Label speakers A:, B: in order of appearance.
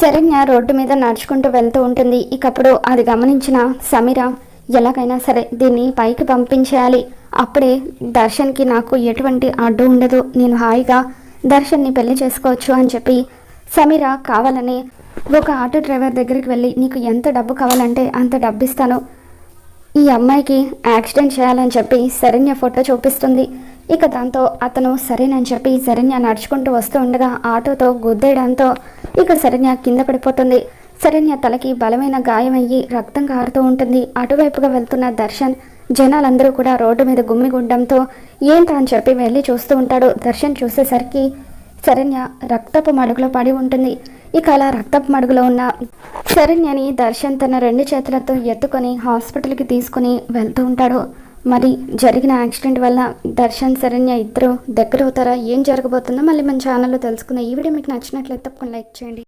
A: Saranya road మీద నడుచుకుంటూ వెళ్తూ ఉంటుంది. ఇకప్పుడు అది గమనించిన సమీర ఎలాగైనా సరే దీన్ని పైకి పంపించేయాలి. అప్పుడే దర్శన్కి నాకు ఎటువంటి అడ్డు ఉండదు. నేను హాయిగా దర్శన్ని పెళ్ళి చేసుకోవచ్చు అని చెప్పి సమీర కావాలని ఒక ఆటో డ్రైవర్ దగ్గరికి వెళ్ళి నీకు ఎంత డబ్బు కావాలంటే అంత డబ్బు ఇస్తాను ఈ అమ్మాయికి యాక్సిడెంట్ చేయాలని చెప్పి శరణ్య ఫోటో చూపిస్తుంది. ఇక దాంతో అతను సరేనని చెప్పి శరణ్య నడుచుకుంటూ వస్తూ ఉండగా ఆటోతో గుద్దేయడంతో ఇక శరణ్య కింద పడిపోతుంది. శరణ్య తలకి బలమైన గాయమయ్యి రక్తం కారుతూ ఉంటుంది. అటువైపుగా వెళ్తున్న దర్శన్ జనాలందరూ కూడా రోడ్డు మీద గుమ్మిగుండంతో ఏంటా అని చెప్పి వెళ్ళి చూస్తూ ఉంటాడు. దర్శన్ చూసేసరికి శరణ్య రక్తపు మడుగులో పడి ఉంటుంది. ఇక అలా రక్తపు మడుగులో ఉన్న శరణ్యని దర్శన్ తన రెండు చేతులతో ఎత్తుకొని హాస్పిటల్కి తీసుకుని వెళ్తూ ఉంటాడు. మరి జరిగిన యాక్సిడెంట్ వల్ల దర్శన్ శరణ్య ఇద్దరు దగ్గర అవుతారా ఏం జరగబోతుందో మళ్ళీ మన ఛానల్లో తెలుసుకుందాం. ఈ వీడియో మీకు నచ్చినట్లయితే తప్పకుండా లైక్ చేయండి.